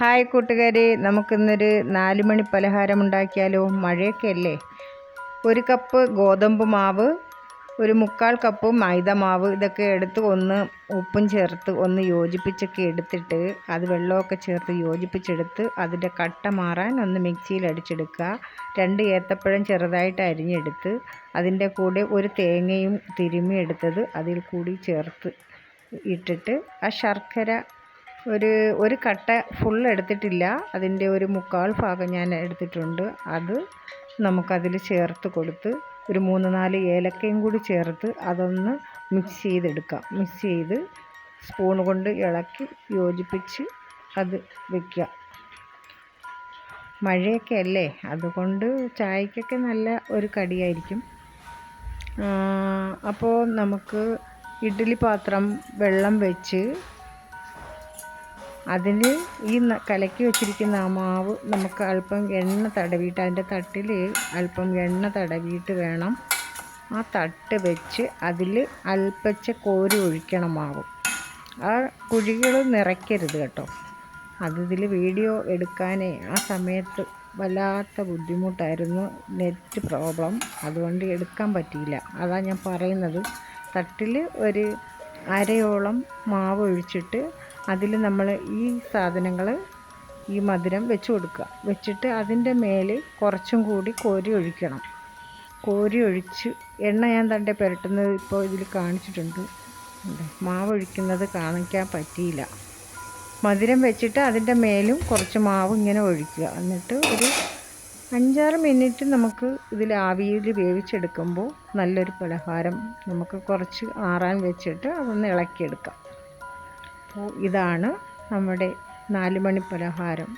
Hi കൂട്ടുകാരെ നമുക്കിന്നൊരു നാല് മണി പലഹാരം ഉണ്ടാക്കിയാലോ? മഴയൊക്കെ അല്ലേ? ഒരു കപ്പ് ഗോതമ്പ് മാവ് ഒരു മുക്കാൽ കപ്പ് മൈദ മാവ് ഇതൊക്കെ എടുത്ത് ഒന്ന് ഉപ്പും ചേർത്ത് ഒന്ന് യോജിപ്പിച്ചൊക്കെ എടുത്തിട്ട് അത് വെള്ളമൊക്കെ ചേർത്ത് യോജിപ്പിച്ചെടുത്ത് അതിന്റെ കട്ട മാറാൻ ഒന്ന് മിക്സിയിൽ അടിച്ചെടുക്കുക. രണ്ട് ഏത്തപ്പഴം ചെറുതായിട്ട് അരിഞ്ഞെടുത്ത് അതിന്റെ കൂടെ ഒരു തേങ്ങയും തിരുമ്മി എടുത്തത് അതിൽ കൂടി ചേർത്ത് ഇട്ടിട്ട് ആ ശർക്കര ഒരു ഒരു കട്ട ഫുൾ എടുത്തിട്ടില്ല. അതിന്റെ ഒരു മുക്കാൽ ഭാഗം ഞാൻ എടുത്തിട്ടുണ്ട്. അത് നമുക്കതിൽ ചേർത്ത് കൊടുത്ത് ഒരു മൂന്ന് നാല് ഏലക്കയും കൂടി ചേർത്ത് അതൊന്ന് മിക്സ് ചെയ്തെടുക്കാം. മിക്സ് ചെയ്ത് സ്പൂൺ കൊണ്ട് ഇളക്കി യോജിപ്പിച്ച് അത് വയ്ക്കുക മഴയൊക്കെ അല്ലേ? അതുകൊണ്ട് ചായക്കൊക്കെ നല്ല ഒരു കടിയായിരിക്കും. അപ്പോൾ നമുക്ക് ഇഡ്ഡലി പാത്രം വെള്ളം വെച്ച് അതിൽ ഈ കലക്കി വെച്ചിരിക്കുന്ന ആ മാവ് നമുക്ക് അല്പം എണ്ണ തടവിയിട്ട് അതിന്റെ തട്ടിൽ അല്പം എണ്ണ തടവിയിട്ട് വേണം ആ തട്ട് വെച്ച് അതിൽ അല്പച്ച കോരി ഒഴിക്കണം മാവ്. ആ കുഴികൾ നിറയ്ക്കരുത് കേട്ടോ. അതിൽ വീഡിയോ എടുക്കാനേ ആ സമയത്ത് വല്ലാത്ത ബുദ്ധിമുട്ടായിരുന്നു നെറ്റ് പ്രോബ്ലം. അതുകൊണ്ട് എടുക്കാൻ പറ്റിയില്ല. അതാണ് ഞാൻ പറയുന്നത്. തട്ടിൽ ഒരു അരയോളം മാവ് ഒഴിച്ചിട്ട് അതിൽ നമ്മൾ ഈ സാധനങ്ങൾ ഈ മധുരം വെച്ച് കൊടുക്കുക. വെച്ചിട്ട് അതിന്റെ മേലെ കുറച്ചും കൂടി കോരി ഒഴിക്കണം. കോരി ഒഴിച്ച് എണ്ണ ഞാൻ തന്റെ പുരട്ടുന്നത് ഇപ്പോൾ ഇതിൽ കാണിച്ചിട്ടുണ്ട്. മാവ് ഒഴിക്കുന്നത് കാണിക്കാൻ പറ്റിയില്ല. മധുരം വെച്ചിട്ട് അതിന്റെ മേലും കുറച്ച് മാവ് ഇങ്ങനെ ഒഴിക്കുക. എന്നിട്ട് ഒരു അഞ്ചാറ് മിനിറ്റ് നമുക്ക് ഇതിൽ ആവിയിൽ വേവിച്ചെടുക്കുമ്പോൾ നല്ലൊരു പലഹാരം നമുക്ക് കുറച്ച് ആറാൻ വെച്ചിട്ട് അതൊന്ന് ഇളക്കിയെടുക്കാം. ഇതാണ് നമ്മുടെ നാല് മണി പലഹാരം.